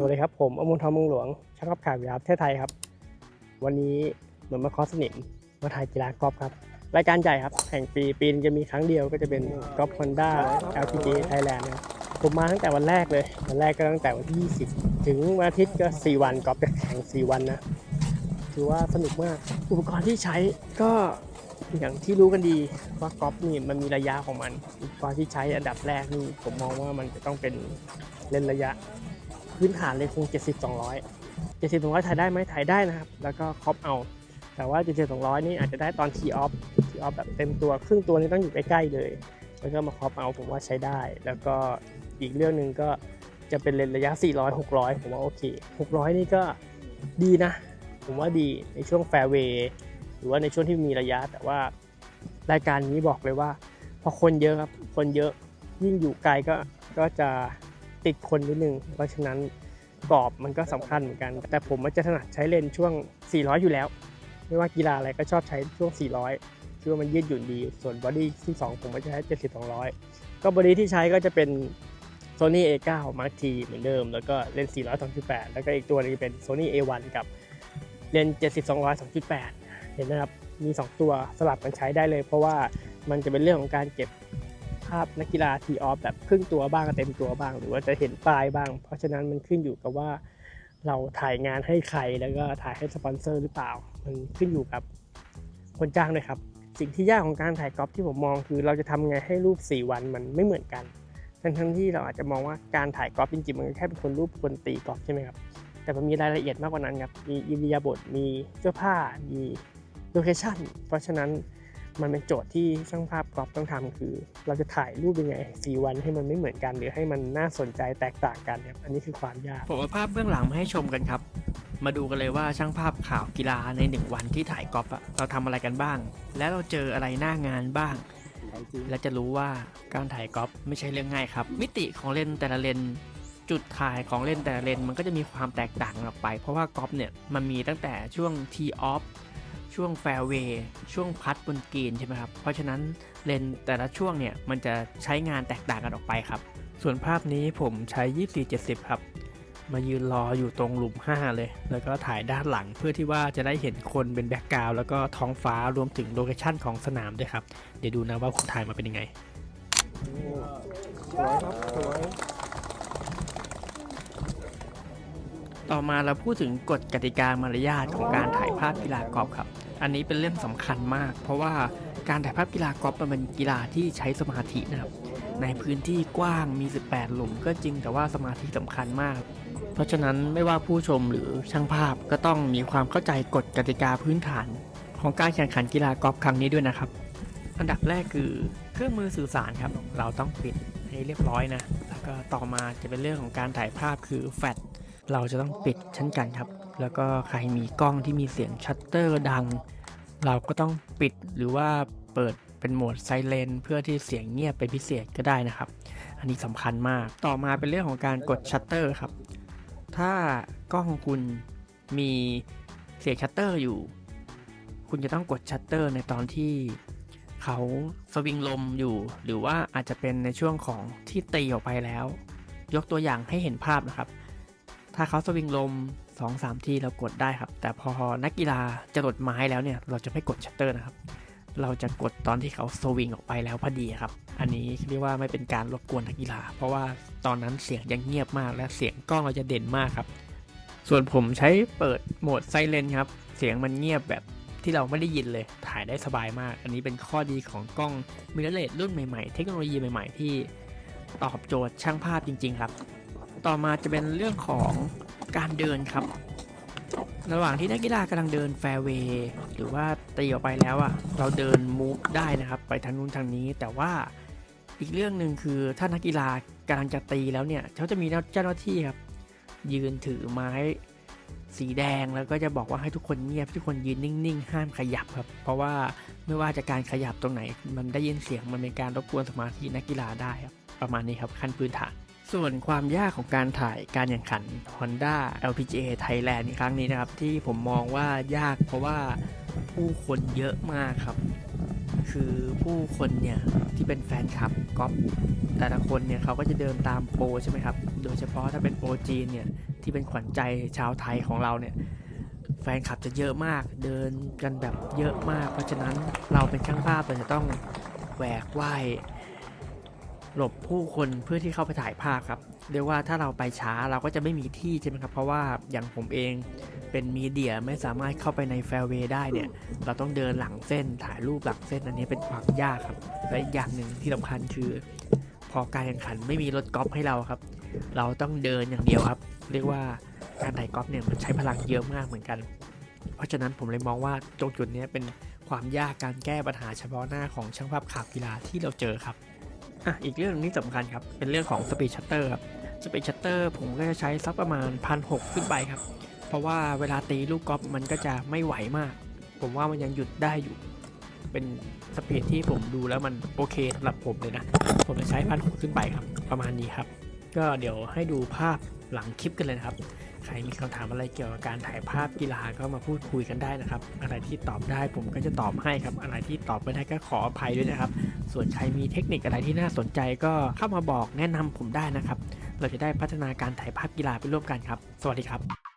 สวัสดีครับ ผมอมรทองมงหลวงช่างขับข่าววิทยาประเทศไทยครับ วันนี้เหมือนมาคอสนิมมาถ่ายกีฬากอล์ฟครับ รายการใหญ่ครับ แห่งปีปีนจะมีครั้งเดียวก็จะเป็นกอล์ฟฮอนด้า LPGA Thailand นะครับผมมาตั้งแต่วันแรกเลย วันแรกก็ตั้งแต่วันที่ 20 ถึงวันอาทิตย์ก็ 4 วันกอล์ฟจะแข่ง 4 วันนะถือว่าสนุกมากอุปกรณ์ที่ใช้ก็อย่างที่รู้กันดีว่ากอล์ฟนี่มันมีระยะของมันอุปกรณ์ที่ใช้อันดับแรกนี่ผมมองว่ามันจะต้องเป็นเล่นระยะ พื้นฐานเลยคง 70 200 70 200ถ่ายได้ไหมถ่ายได้นะครับ แล้วก็ครอปเอา แต่ว่า 70 200 นี่อาจจะได้ตอนทีออฟทีออฟแบบเต็มตัวครึ่งตัวนี่ต้องอยู่ใกล้ๆเลย แล้วก็มาครอปเอาผมว่าใช้ได้ แล้วก็อีกเรื่องหนึ่งก็จะเป็นเลนระยะ 400 600 ผมว่าโอเค 600 นี่ก็ดีนะ ผมว่าดีในช่วงแฟร์เวย์หรือว่าในช่วงที่มีระยะ แต่ว่ารายการนี้บอกเลยว่า พอคนเยอะครับ คนเยอะยิ่งอยู่ไกลก็ก็จะ ติดคนนิดนึง เพราะฉะนั้นกรอบมันก็สำคัญเหมือนกัน แต่ผมมันจะถนัดใช้เลนช่วง 400 อยู่แล้ว ไม่ว่ากีฬาอะไรก็ชอบใช้ช่วง 400คิดว่ามันยืดหยุ่นดี ส่วนบอดี้ที่ 2 ผมก็จะใช้ 70 200 ก็บอดี้ที่ใช้ก็จะเป็น Sony A9 Mark T เหมือนเดิม แล้วก็เลนส์400 2.8 แล้วก็อีกตัวนึงเป็น Sony A1 กับเลนส์70 200 2.8 เห็นนะครับ มี 2 ตัวสลับกันใช้ได้เลย เพราะว่ามันจะเป็นเรื่องของการเก็บ ภาพนักกีฬาทีออฟแบบครึ่งตัวบ้างเต็มตัวบ้าง หรือว่าจะเห็นปลายบ้าง เพราะฉะนั้นมันขึ้นอยู่กับว่า เราถ่ายงานให้ใครแล้วก็ถ่ายให้สปอนเซอร์หรือเปล่า มันขึ้นอยู่กับคนจ้างด้วยครับ สิ่งที่ยากของการถ่ายกอล์ฟที่ผมมองคือเราจะทำไงให้รูป 4 วันมันไม่เหมือนกันทั้งทั้งที่เราอาจจะมองว่าการถ่ายกอล์ฟจริงๆมันแค่เป็นคนรูปคนตีกอล์ฟใช่ไหมครับแต่มันมีรายละเอียดมากกว่านั้นครับมีอิริยาบถมีเสื้อผ้ามีโลเคชั่นเพราะฉะนั้น มันเป็นโจทย์ที่ช่างภาพกรอล์ฟต้องทำคือ เราจะถ่ายรูปยังไงสี่วันให้มันไม่เหมือนกัน หรือให้มันน่าสนใจแตกต่างกันครับอันนี้คือความยากผมเอาภาพเบื้องหลังมาให้ชมกันครับ มาดูกันเลยว่าช่างภาพข่าวกีฬาในหนึ่งวันที่ถ่ายกอล์ฟอะเราทำอะไรกันบ้าง และเราเจออะไรหน้างานบ้าง และจะรู้ว่าการถ่ายกอล์ฟไม่ใช่เรื่องง่ายครับ มิติของเลนแต่ละเลนจุดถ่ายของเลนแต่ละเลนมันก็จะมีความแตกต่างออกไป เพราะว่ากอล์ฟเนี่ยมันมีตั้งแต่ช่วงทีออฟ ช่วงแฟร์เวย์ช่วงพัดบนกรีนใช่ไหมครับ เพราะฉะนั้นเลนแต่ละช่วงเนี่ย มันจะใช้งานแตกต่างกันออกไปครับ ส่วนภาพนี้ผมใช้ 2470 ครับ มายืนรออยู่ตรงหลุม 5 เลย แล้วก็ถ่ายด้านหลังเพื่อที่ว่าจะได้เห็นคนเป็นแบ็กกราวด์แล้วก็ท้องฟ้ารวมถึงโลเคชั่นของสนามด้วยครับ เดี๋ยวดูนะว่าผมถ่ายมาเป็นยังไงสวยครับสวย ต่อมาเราพูดถึงกฎกติกามารยาทของการถ่ายภาพกีฬากอล์ฟครับ อันนี้เป็นเรื่องสำคัญมาก เพราะว่าการถ่ายภาพกีฬากอล์ฟมันเป็นกีฬาที่ใช้สมาธินะครับ ในพื้นที่กว้างมี 18 หลุมก็จริงแต่ว่าสมาธิสำคัญมาก เพราะฉะนั้นไม่ว่าผู้ชมหรือช่างภาพก็ต้องมีความเข้าใจกฎกติกาพื้นฐาน ของการแข่งขันกีฬากอล์ฟครั้งนี้ด้วยนะครับ อันดับแรกคือเครื่องมือสื่อสารครับ เราต้องปิดให้เรียบร้อยนะ แล้วก็ต่อมาจะเป็นเรื่องของการถ่ายภาพคือแฟลช เราจะต้องปิดเช่นกันครับ แล้วก็ใครมีกล้องที่มีเสียงชัตเตอร์ดัง เราก็ต้องปิดหรือว่าเปิดเป็นโหมดไซเลนเพื่อที่เสียงเงียบเป็นพิเศษก็ได้นะครับ อันนี้สำคัญมาก ต่อมาเป็นเรื่องของการกดชัตเตอร์ครับ ถ้ากล้องของคุณมีเสียงชัตเตอร์อยู่ คุณจะต้องกดชัตเตอร์ในตอนที่เขาสวิงลมอยู่ หรือว่าอาจจะเป็นในช่วงของที่ตีออกไปแล้ว ยกตัวอย่างให้เห็นภาพนะครับ ถ้าเขาสวิงลม 2-3 ทีเรากดได้ครับ แต่พอนักกีฬาจะหลดไม้แล้วเนี่ย เราจะไม่กดชัตเตอร์นะครับ เราจะกดตอนที่เขาสวิงออกไปแล้วพอดีครับ อันนี้เรียกว่าไม่เป็นการรบกวนนักกีฬา เพราะว่าตอนนั้นเสียงยังเงียบมาก และเสียงกล้องเราจะเด่นมากครับ ส่วนผมใช้เปิดโหมดไซเลนครับ เสียงมันเงียบแบบที่เราไม่ได้ยินเลย ถ่ายได้สบายมาก อันนี้เป็นข้อดีของกล้องมิเรเลสรุ่นใหม่ๆ เทคโนโลยีใหม่ ๆ ที่ตอบโจทย์ช่างภาพจริง ๆ ครับ ต่อมาจะเป็นเรื่องของการเดินครับ ระหว่างที่นักกีฬากำลังเดินแฟร์เวย์หรือว่าตีออกไปแล้วอะเราเดินมูฟได้นะครับ ไปทางนู้นทางนี้แต่ว่าอีกเรื่องหนึ่งคือถ้านักกีฬากำลังจะตีแล้วเนี่ยเขาจะมีเจ้าหน้าที่ครับ ยืนถือไม้สีแดงแล้วก็จะบอกว่าให้ทุกคนเงียบทุกคนยืนนิ่งๆ ห้ามขยับครับ เพราะว่าไม่ว่าจะการขยับตรงไหน มันได้ยินเสียงมันเป็นการรบกวนสมาธินักกีฬาได้ครับประมาณนี้ครับขั้นพื้นฐาน ส่วนความยากของการถ่ายการแข่งขัน Honda LPGA Thailand ในครั้งนี้นะครับ ที่ผมมองว่ายากเพราะว่าผู้คนเยอะมากครับ คือผู้คนเนี่ยที่เป็นแฟนคลับกอล์ฟแต่ละคนเนี่ยเขาก็จะเดินตามโปรใช่ไหมครับ โดยเฉพาะถ้าเป็นโปรจีนเนี่ยที่เป็นขวัญใจชาวไทยของเราเนี่ยแฟนคลับจะเยอะมากเดินกันแบบเยอะมาก เพราะฉะนั้นเราเป็นช่างภาพเราจะต้องแหวกว่าย หลบผู้คนเพื่อที่เข้าไปถ่ายภาพครับ เรียกว่าถ้าเราไปช้าเราก็จะไม่มีที่ใช่ไหมครับ เพราะว่าอย่างผมเองเป็นมีเดียไม่สามารถเข้าไปในแฟร์เวย์ได้เนี่ย เราต้องเดินหลังเส้นถ่ายรูปหลังเส้นอันนี้เป็นความยากครับ และอีกอย่างหนึ่งที่สำคัญคือ พอการแข่งขันไม่มีรถกอล์ฟให้เราครับ เราต้องเดินอย่างเดียวครับ เรียกว่าการถ่ายกอล์ฟเนี่ยมันใช้พลังเยอะมากเหมือนกัน เพราะฉะนั้นผมเลยมองว่าตรงจุดนี้เป็นความยากการแก้ปัญหาเฉพาะหน้าของช่างภาพข่าวกีฬาที่เราเจอครับ อะอีกเรื่องนึงที่สำคัญครับ เป็นเรื่องของสปีดชัตเตอร์ครับสปีดชัตเตอร์ผมก็จะใช้สักประมาณพันหขึ้นไปครับ เพราะว่าเวลาตีลูกกอล์ฟมันก็จะไม่ไหวมาก ผมว่ามันยังหยุดได้อยู่ เป็นสปีดที่ผมดูแล้วมันโอเคสำหรับผมเลยนะ ผมจะใช้พันหขึ้นไปครับ ประมาณนี้ครับ ก็เดี๋ยวให้ดูภาพหลังคลิปกันเลยนะครับ ใครมีคำถามอะไรเกี่ยวกับการถ่ายภาพกีฬาก็มาพูดคุยกันได้นะครับ อะไรที่ตอบได้ผมก็จะตอบให้ครับ อะไรที่ตอบไม่ได้ก็ขออภัยด้วยนะครับ ส่วนใครมีเทคนิคอะไรที่น่าสนใจก็เข้ามาบอกแนะนำผมได้นะครับ เราจะได้พัฒนาการถ่ายภาพกีฬาไปร่วมกันครับ สวัสดีครับ